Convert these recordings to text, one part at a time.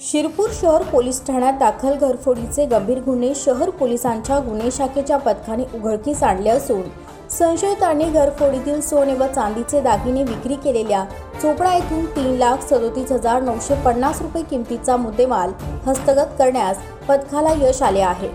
शिरपूर शहर पोलीस ठाण्यात दाखल घरफोडीचे गंभीर गुन्हे शहर पोलिसांच्या गुन्हे शाखेच्या पथकाने उघडकीस आणले असून संशयितांनी घरफोडीतील सोने व चांदीचे दागिने विक्री केलेल्या चोपडा येथून तीन लाख सदोतीस हजार नऊशे पन्नास रुपये किमतीचा मुद्देमाल हस्तगत करण्यास पथकाला यश आले आहे.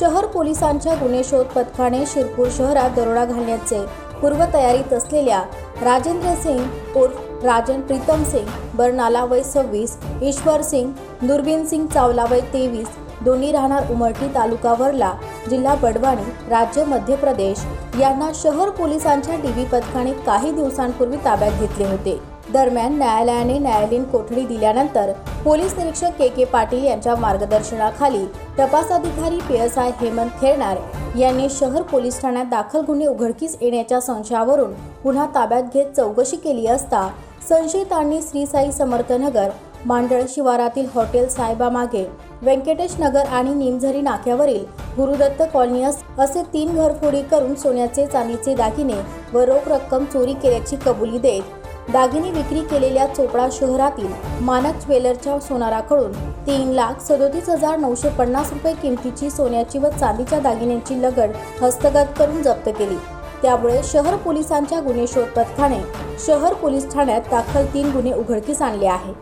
शहर पोलिसांच्या गुन्हे शोध पथकाने शिरपूर शहरात दरोडा घालण्याचे पूर्वतयारीत असलेल्या राजेंद्र सिंग उर्फ राजन प्रीतम सिंग बर्नाला वय सव्वीस ईश्वर सिंग दुर्बीन सिंग चावला वय तेवीस दोन्ही राहणार उमरठी तालुका वरला जिल्हा बडवाणी राज्य मध्य प्रदेश. यांना शहर पोलिसांच्या डीबी पथकाने काही दिवसांपूर्वी ताब्यात घेतले होते. दरम्यान न्यायालयाने न्यायालयीन कोठडी दिल्यानंतर पोलीस निरीक्षक के के पाटील यांच्या मार्गदर्शनाखाली तपास अधिकारी P S I Hemant Khernar यांनी शहर पोलीस ठाण्यात दाखल गुन्हे उघडकीस येण्याच्या संशयावरून पुन्हा ताब्यात घेत चौकशी केली असता संशयितांनी श्री साई समर्थनगर मांडळ शिवारातील हॉटेल साहेबा मागे व्यंकटेश नगर आणि निमझरी नाक्यावरील गुरुदत्त कॉलनी असे तीन घरफोडी करून सोन्याचे चांदीचे दागिने व रोख रक्कम चोरी केल्याची कबुली देत दागिने विक्री केलेल्या चोपडा शहरातील मानक ज्वेलरच्या सोनाराकडून तीन लाख सदोतीस हजार नऊशे पन्नास रुपये किमतीची सोन्याची व चांदीच्या दागिन्यांची लगड हस्तगत करून जप्त केली. त्यामुळे शहर पोलिसांच्या गुन्हे शोध पथकाने शहर पोलीस ठाण्यात दाखल तीन गुन्हे उघडकीस आणले आहे